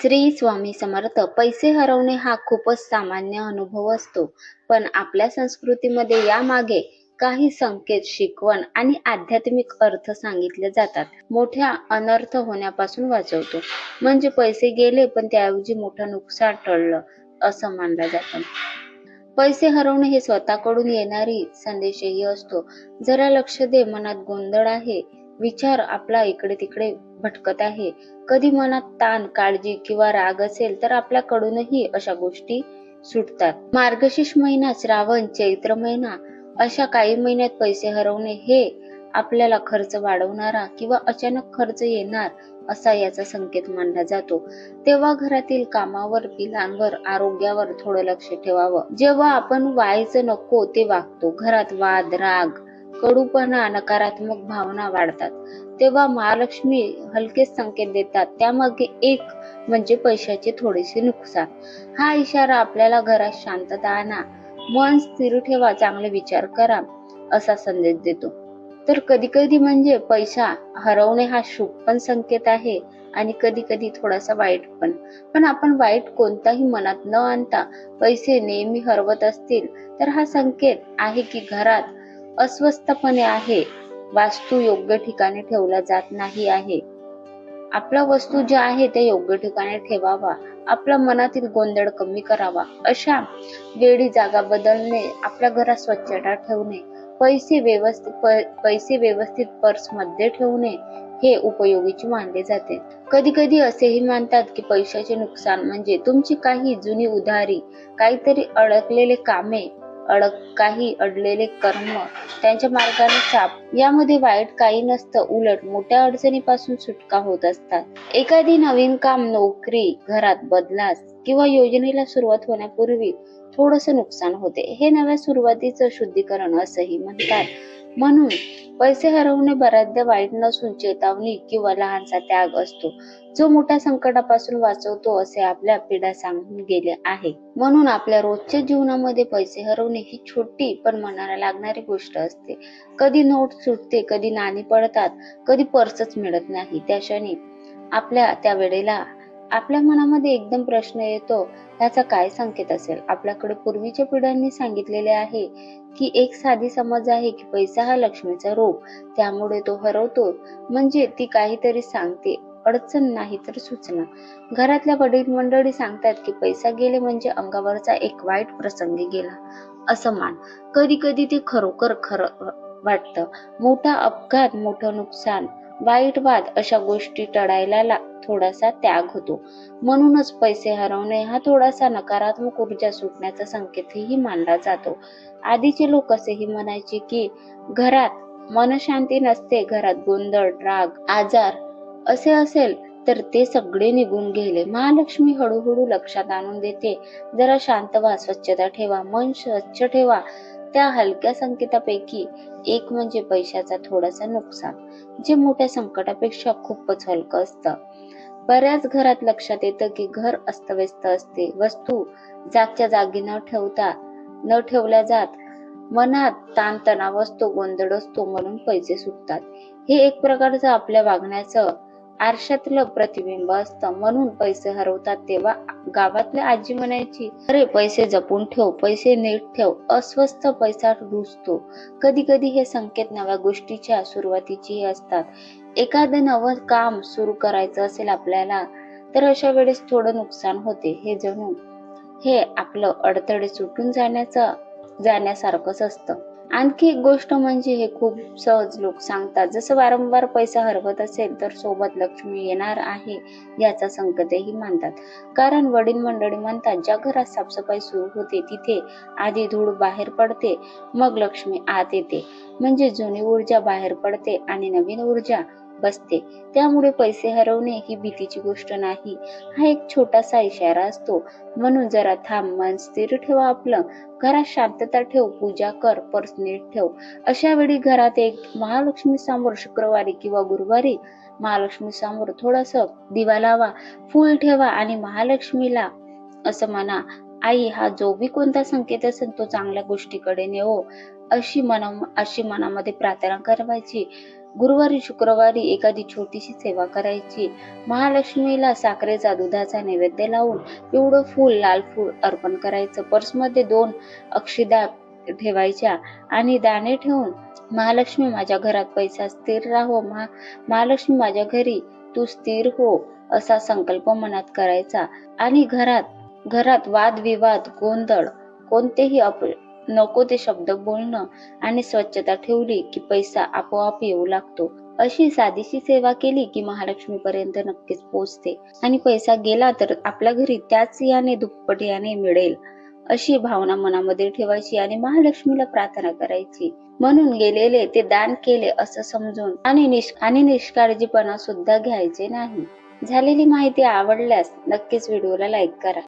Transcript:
श्री स्वामी समर्थ पैसे हरवणे हा खूपच सामान्य अनुभव असतो. पण आपल्या संस्कृतीमध्ये यामागे काही संकेत शिकवण आणि आध्यात्मिक अर्थ सांगितले जातात. मोठ्या अनर्थ होण्यापासून वाचवतो. म्हणजे पैसे गेले पण त्याऐवजी मोठं नुकसान टळलं असं मानलं जातं. पैसे हरवणे हे स्वतःकडून येणारी संदेशही असतो. जरा लक्ष दे मनात गोंधळ आहे. विचार आपला इकडे तिकडे भटकत आहे. कधी मनात ताण काळजी किंवा राग असेल तर आपल्याकडूनही अशा गोष्टी सुटतात. मार्गशीर्ष महिना श्रावण चैत्र महिना अशा काही महिन्यात पैसे हरवणे हे आपल्याला खर्च वाढवणारा किंवा अचानक खर्च येणार असा याचा संकेत मानला जातो. तेव्हा घरातील कामावर पिलांवर आरोग्यावर थोडं लक्ष ठेवावं. जेव्हा आपण व्हायचं नको ते वागतो. घरात वाद राग कडूपणा नकारात्मक भावना वाढतात. तेव्हा महालक्ष्मी हलकेच संकेत देतात. त्यामागे एक म्हणजे पैशाचे थोडेसे नुकसान. हा इशारा आपल्याला घरात शांतता आणा. मन स्थिर ठेवा. चांगले विचार करा असा संदेश देतो. तर कधी कधी म्हणजे पैसा हरवणे हा शुभ पण संकेत आहे आणि कधी कधी थोडासा वाईट पण. पण आपण वाईट कोणताही मनात न आणता पैसे नेहमी हरवत असतील तर हा संकेत आहे की घरात अस्वस्थपणे आहे. वास्तू योग्य ठिकाणी ठेवला जात नाही आहे. आपल्या वस्तू ज्या आहे त्या योग्य ठिकाणी ठेवावा. आपल्या मनातील गोंधळ कमी करावा. अशा वेळी जागा बदलणे आपल्या घरात स्वच्छता ठेवणे पैसे व्यवस्थित पैसे व्यवस्थित पर्समध्ये ठेवणे हे उपयोगीचे मानले जाते. कधी कधी असेही मानतात की पैशाचे नुकसान म्हणजे तुमची काही जुनी उधारी काहीतरी अडकलेले कामे अडक काही अडलेले कर्म त्यांच्या मार्गाने चाप यामध्ये वाईट काही नसतं उलट मोठ्या अडचणीपासून सुटका होत असतात. एखादी नवीन काम नोकरी घरात बदलास किंवा योजनेला सुरुवात होण्यापूर्वी थोडस नुकसान होते. हे नव्या सुरुवातीचं शुद्धीकरण असंही म्हणतात. म्हणून पैसे हरवणे बऱ्याचदा वाईट नसून चेतावणी किंवा लहानसा त्याग असतो. जो मोठ्या संकटापासून वाचवतो असे आपल्या पिढ्या सांगून गेले आहे. म्हणून आपल्या रोजच्या जीवनामध्ये पैसे हरवणे ही छोटी पण मनाला लागणारी गोष्ट असते. कधी नोट सुटते कधी नाणी पडतात कधी पर्सच मिळत नाही. त्या क्षणी आपल्या त्या वेळेला आपल्या मनामध्ये एकदम प्रश्न येतो त्याचा काय संकेत असेल? आपल्याकडे पूर्वीच्या पिढ्यांनी सांगितलेले आहे की एक साधी समज आहे की पैसा हा लक्ष्मीचा रूप त्यामुळे तो हरवतो. म्हणजे ती काहीतरी सांगते अडचण नाही तर सूचना. घरातल्या वडील मंडळी सांगतात की पैसा गेले म्हणजे अंगावरचा एक वाईट प्रसंग गेला. असं मान. कधी कधी ते खरोखर खरं वाटतं. मोठा अपघात मोठं नुकसान वाईट वाद अशा गोष्टी टळायला थोडासा त्याग होतो. म्हणूनच पैसे हरवणे हा थोडासा नकारात्मक ऊर्जा सुटण्याचा संकेतही मानला जातो. आधीचे लोक असेही म्हणायचे की घरात मनशांती नसते घरात गोंधळ राग आजार असे असेल तर ते सगळे निघून गेले. महालक्ष्मी हळूहळू लक्षात आणून देते. जरा शांत व्हा स्वच्छता ठेवा मन स्वच्छ ठेवा. त्या हलक्या संकेतापैकी एक म्हणजे पैशाचा थोडासा नुकसान जे मोठ्या संकटापेक्षा खूपच हलकं असतं. बऱ्याच घरात लक्षात येतं की घर अस्तव्यस्त असते. वस्तू जागच्या जागी न ठेवता न ठेवल्या जात मनात ताणतणाव असतो गोंधळ असतो म्हणून पैसे सुटतात. हे एक प्रकारचं आपल्या वागण्याचं आरशातलं प्रतिबिंब असतं. म्हणून पैसे हरवतात तेव्हा गावातल्या आजी म्हणायची अरे पैसे जपून ठेव पैसे नीट ठेव अस्वस्थ पैसा रुजतो. कधी कधी हे संकेत नव्या गोष्टीच्या सुरुवातीची असतात. एखादं नवं काम सुरू करायचं असेल आपल्याला तर अशा वेळेस थोडं नुकसान होते. हे जणू हे आपलं अडथळे सुटून जाण्याचं जाण्यासारखंच असतं. आणखी एक गोष्ट म्हणजे हे खूप सहज लोक सांगतात जसं वारंवार पैसा हरवत असेल तर सोबत लक्ष्मी येणार आहे याचा संकेतही मानतात. कारण वडील मंडळी म्हणतात ज्या घरात साफसफाई सुरू होते तिथे आधी धूळ बाहेर पडते मग लक्ष्मी आत येते. म्हणजे जुनी ऊर्जा बाहेर पडते आणि नवीन ऊर्जा बसते. त्यामुळे पैसे हरवणे ही भीतीची गोष्ट नाही. हा एक छोटासा इशारा असतो. म्हणून जरा थांब मन स्थिर ठेवा आपलं. घरात शांतता ठेव पूजा कर पर्स नीट ठेव. अशा वेळी घरात एक महालक्ष्मी समोर शुक्रवारी किंवा गुरुवारी महालक्ष्मी समोर थोडस दिवा लावा फूल ठेवा आणि महालक्ष्मीला असं म्हणा आई हा जो बी कोणता संकेत असेल तो चांगल्या गोष्टीकडे नेवो अशी मना अशी मनामध्ये प्रार्थना करायची. गुरुवारी शुक्रवारी एखादी छोटीशी सेवा करायची. महालक्ष्मीला साखरेचा दुधाचा नैवेद्य लावून पिवळं फूल लाल फूल अर्पण करायचं. पर्समध्ये दोन अक्षिदा ठेवायच्या आणि दाणे ठेवून महालक्ष्मी माझ्या घरात पैसा स्थिर राहो. महा महालक्ष्मी माझ्या घरी तू स्थिर हो असा संकल्प मनात करायचा. आणि घरात घरात वादविवाद गोंधळ कोणतेही अप नको ते शब्द बोलणं आणि स्वच्छता ठेवली की पैसा आपोआप येऊ लागतो. अशी साधीशी सेवा केली की महालक्ष्मी पर्यंत नक्कीच पोहोचते. आणि पैसा गेला तर आपल्या घरी त्याच याने दुप्पट याने मिळेल. अशी भावना मनामध्ये ठेवायची आणि महालक्ष्मीला प्रार्थना करायची. म्हणून गेलेले ते दान केले असं समजून आणि आणि निष्काळजीपणा सुद्धा घ्यायचे नाही. झालेली माहिती आवडल्यास नक्कीच व्हिडिओला लाईक करा.